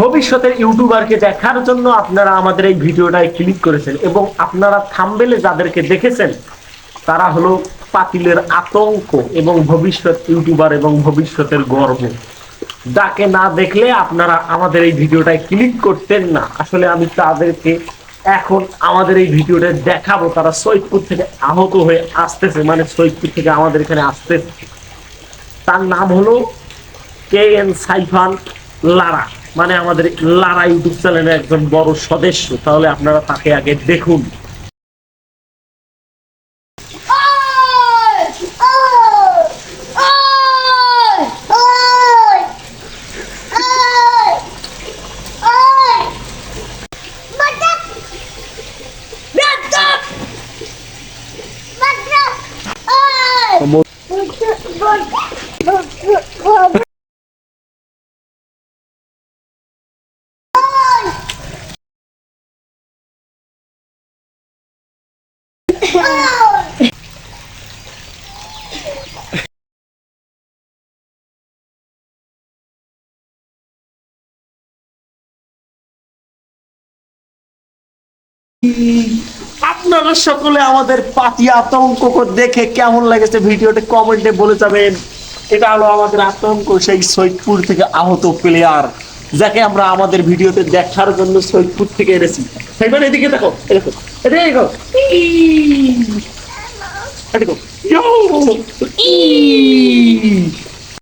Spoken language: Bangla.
ভবিষ্যতের ইউটিউবারকে দেখার জন্য আপনারা আমাদের এই ভিডিওটায় ক্লিক করেছেন এবং আপনারা থামবেলে যাদেরকে দেখেছেন তারা হলো পাতিলের আতঙ্ক এবং ভবিষ্যৎ ইউটিউবার এবং ভবিষ্যতের গর্ব। যাকে না দেখলে আপনারা আমাদের এই ভিডিওটায় ক্লিক করতেন না। আসলে আমি তাদেরকে এখন আমাদের এই ভিডিওটা দেখাবো। তারা সৈয়দপুর থেকে আহত হয়ে আসতেছে মানে সৈয়দপুর থেকে আমাদের এখানে আসতেছে। তার নাম হলো কে এন সাইফান লারা। মানে আমাদের লারা ইউটিউব চ্যানেলের একজন বড় সদস্য। তাহলে আপনারা তাকে আগে দেখুন। Beep. আপনারা সকলে আমাদের পাতি আতঙ্ক দেখে কেমন লেগেছে ভিডিওতে কমেন্টে বলে যাবেন। এটা হলো আমাদের আতঙ্ক সেই সৈয়দপুর থেকে আহত প্লেয়ার যাকে আমরা আমাদের ভিডিওতে দেখার জন্য সৈয়দপুর থেকে এনেছি। সেইবার এদিকে দেখো দেখো এদিকে দেখো ই